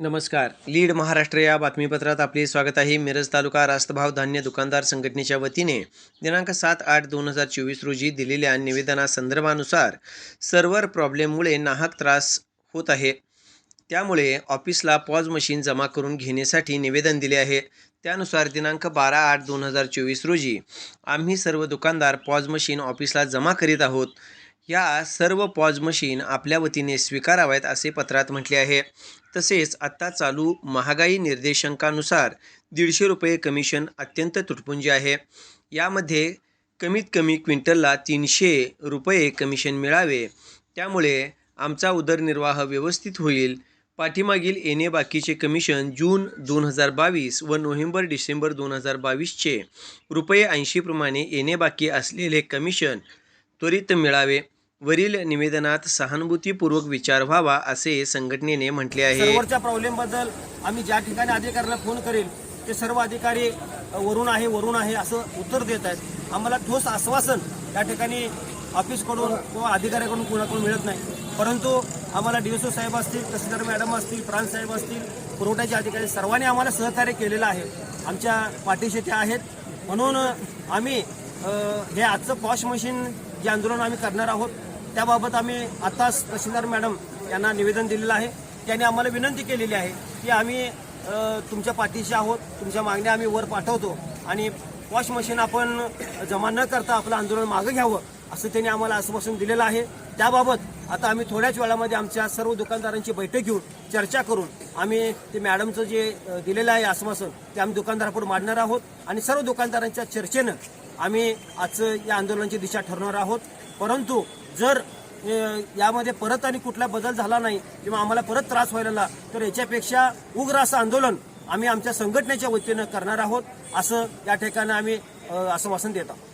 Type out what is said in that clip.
नमस्कार. लीड महाराष्ट्र या बातमीपत्रात आपले स्वागत आहे. मिरज तालुका रास्तभाव धान्य दुकानदार संघटनेच्या वतीने दिनांक सात आठ दोन हजार चोवीस रोजी दिलेल्या निवेदनासंदर्भानुसार सर्व्हर प्रॉब्लेममुळे नाहक त्रास होत आहे. त्यामुळे ऑफिसला पॉज मशीन जमा करून घेण्यासाठी निवेदन दिले आहे. त्यानुसार दिनांक बारा आठ दोन हजार चोवीस रोजी आम्ही सर्व दुकानदार पॉज मशीन ऑफिसला जमा करीत आहोत. या सर्व पॉज मशीन आपल्या वतीने स्वीकाराव्यात असे पत्रात म्हटले आहे. तसेच आत्ता चालू महागाई निर्देशांकानुसार दीडशे रुपये कमिशन अत्यंत तुटपुंजी आहे. यामध्ये कमीत कमी क्विंटलला तीनशे रुपये कमिशन मिळावे. त्यामुळे आमचा उदरनिर्वाह व्यवस्थित होईल. पाठीमागील येणे बाकीचे कमिशन जून दोन हजार बावीस व नोव्हेंबर डिसेंबर दोन हजार बावीसचे रुपये ऐंशीप्रमाणे येणे बाकी असलेले कमिशन त्वरित मिळावे. वरील निवेदनात सहानुभूतीपूर्वक विचार व्हावा असे संघटनेने म्हटले आहे. सर्व्हरच्या प्रॉब्लेमबद्दल आम्ही ज्या ठिकाणी अधिकाऱ्याला फोन करेल ते सर्व अधिकारी वरून आहे वरून आहे असं उत्तर देत आहेत. आम्हाला ठोस आश्वासन या ठिकाणी ऑफिसकडून किंवा अधिकाऱ्याकडून कोणाकडून मिळत नाही. परंतु आम्हाला डीएसओ साहेब असतील तहसीलदार मॅडम असतील प्रांत साहेब असतील पुरवठ्याचे अधिकारी सर्वांनी आम्हाला सहकार्य केलेलं आहे. आमच्या पाठीशी त्या आहेत. म्हणून आम्ही हे आजचं पॉश मशीन जे आंदोलन आम्ही करणार आहोत त्याबाबत आम्ही आताच तहसीलदार मॅडम यांना निवेदन दिलेलं आहे. त्यांनी आम्हाला विनंती केलेली आहे की आम्ही तुमच्या पाठीशी आहोत तुमच्या मागण्या आम्ही वर पाठवतो आणि वॉश मशीन आपण जमा न करता आपलं आंदोलन मागं घ्यावं असं त्यांनी आम्हाला आश्वासन दिलेलं आहे. त्याबाबत आता आम्ही थोड्याच वेळामध्ये आमच्या सर्व दुकानदारांची बैठक घेऊन चर्चा करून आम्ही ते मॅडमचं जे दिलेलं आहे आश्वासन ते आम्ही दुकानदारापुढे मांडणार आहोत आणि सर्व दुकानदारांच्या चर्चेनं आम्ही आजचं या आंदोलनाची दिशा ठरवणार आहोत. परंतु जर यामध्ये परत आणि कुठला बदल झाला नाही किंवा आम्हाला परत त्रास व्हायला लागला तर याच्यापेक्षा उग्र असं आंदोलन आम्ही आमच्या संघटनेच्या वतीनं करणार आहोत. असं या ठिकाणी आम्ही आश्वासन देत आहोत.